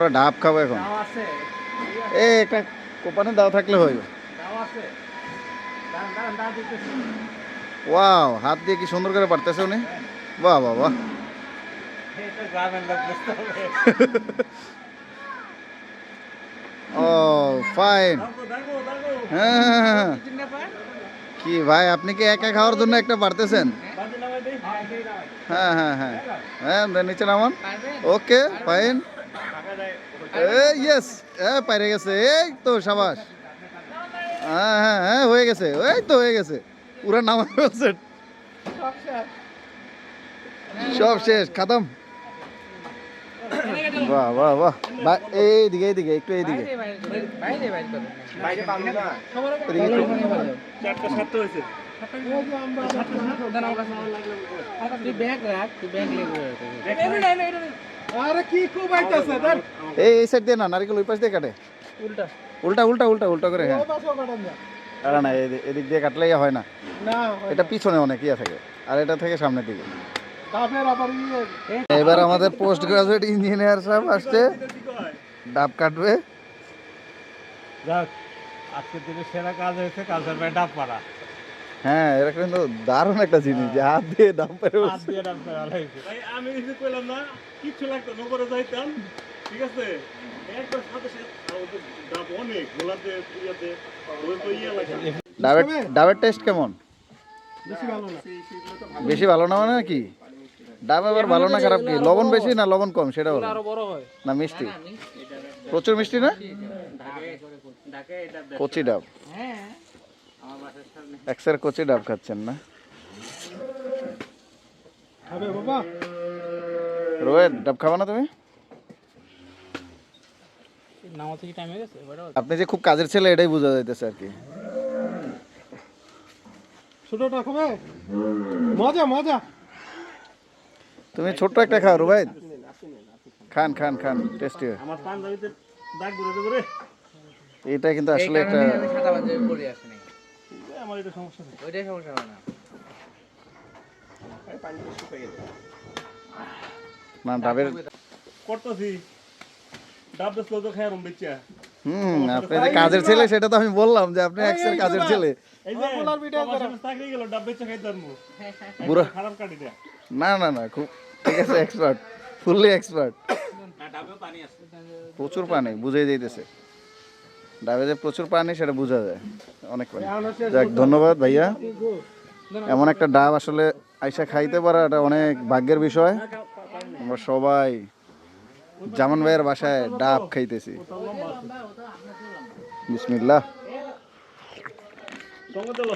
ডাব খাব এখন। এ একটা কোপানে দাও থাকলে হইবে ওয়াও হাত দিয়ে কি সুন্দর করে পারতেছে উনি? বাহ বাহ বাহ। ও ফাইন। হ্যাঁ। কি ভাই আপনি কি একা খাওয়ার জন্য একটা পারতেছেন? হ্যাঁ হ্যাঁ হ্যাঁ। হ্যাঁ নিচে নামান। Okay fine. এই ইয়েস হ্যাঁ পাইরে গেছে। এই তো সাবাস। হ্যাঁ হ্যাঁ হ্যাঁ হয়ে গেছে। এই তো হয়ে গেছে। পুরা নামা সব শেষ। খাতাম। বাহ বাহ বাহ। বা- এইদিকে এইদিকে একটু এইদিকে। আরে কি খুব আইতাছে দেন এই এই সাইড দিয়ে না নারিকেল ওই পাশ দিয়ে কাটে। উল্টা। উল্টা উল্টা উল্টা উল্টা করে হ্যাঁ। আরে না এদি- এদিক দিয়ে কাটলে ইয়ে হয় না। না এটা পিছনে অনেক ইয়ে থাকে আর এটা থেকে সামনের দিকে। ইয়ে। এবার আমাদের পোস্ট গ্রাজুয়েট ইঞ্জিনিয়ার সাহেব আসছে। ডাব কাটবে। যাক আজকের দিনে সেরা কাজ হয়েছে ভাই ডাব পাড়া হ্যাঁ এটা কিন্তু দারুণ একটা জিনিস যে হাত দিয়ে ডাব পেরে হাত দিয়ে পাড়া লাগছে ভাই আমি কিছু কইলাম না কিচ্ছু লাগতো না উপরে যাইতাম ঠিক আছে? একবার সাথে সাথে ডাব অনেক গোলাতে পুরিয়াতে ওই তো ইয়ে লাগে ডাবের ডাবের টেস্ট কেমন? বেশি ভালো না। বেশি ভালো না মানে কি? ডাব আবার ভালো না খারাপ কি? লবণ বেশি না লবণ কম সেটা বলো। বড় হয়। না মিষ্টি? প্রচুর মিষ্টি না? কচি ডাব। একসার কচি ডাব খাচ্ছেন না? রোয়েদ ডাব খাবা না তুমি? নামাতে কি টাইম হয়ে গেছে? এবারে আপনি যে খুব কাজের ছেলে এটাই বোঝা যাইতেছে আর কি। ছোটটা খাবে? মজা মজা। তুমি ছোট্ট একটা খাও রুবাইদ খান খান খান টেস্টি আমার পাঞ্জাবিতে দাগ ঘুরে ঘুরে এটা কিন্তু আসলে একটা আমার এটা সমস্যা নেই। না। ডাবের করতেছি। ডাব বেসলো তো খাই বেচা। হুম আপনি যে কাজের ছেলে সেটা তো আমি বললাম যে আপনি একসের কাজের ছেলে। এই যে তোমার সাথে চাকরি গেল ডাব বেচা খাইতে পারব। বুড়ো। খারাপ কাটি দেয়া। না না না খুব ঠিক আছে এক্সপার্ট ফুললি এক্সপার্ট প্রচুর পানি বুঝে যাইতেছে। ডাবে যে প্রচুর পানি সেটা বোঝা যায়। অনেক পানি যাক ধন্যবাদ ভাইয়া। এমন একটা ডাব আসলে আইসা খাইতে পারা এটা অনেক ভাগ্যের বিষয়। আমরা সবাই জামান ভাইয়ের বাসায় ডাব খাইতেছি। চলো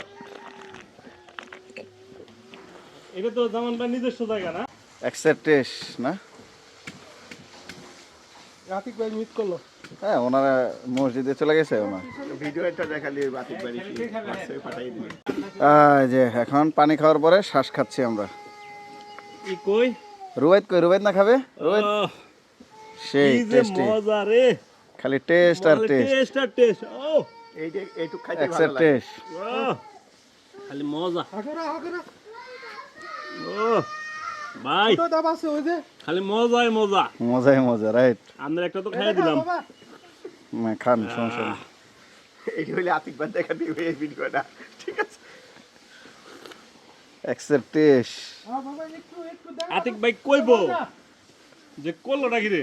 এটা তো যেমন বা নিজস্ব জায়গা না? এক্সেপ্টেস না? রাতিক ভাই মিট করল। হ্যাঁ ওনারা মসজিদে চলে গেছে ওনার। এই যে এখন পানি খাওয়ার পরে শ্বাস খাচ্ছি আমরা। ই কই? রুবাইত কই? রুবাইত না খাবে? রুবাইত? সেই টেস্টি মজা রে। খালি টেস্ট আর টেস্ট টেস্ট আর টেস্ট ও এক্সেপ্ট টেস্ট খালি মজা। হাগরা হাগরা ও ভাই তো দাম আছে ওই যে। খালি মজাই মজা। মজাই মজা রাইট আমরা একটা তো খাইয়ে দিলাম। বাবা। খান সমস্যা এই হইলে আতিকবার দেখা দিবে এই ভিডিওটা। ঠিক আছে। এক্সেপ্ট টেস্ট আ বাবা একটু একটু দেখ আতিক ভাই কইবো যে করল নাকি রে?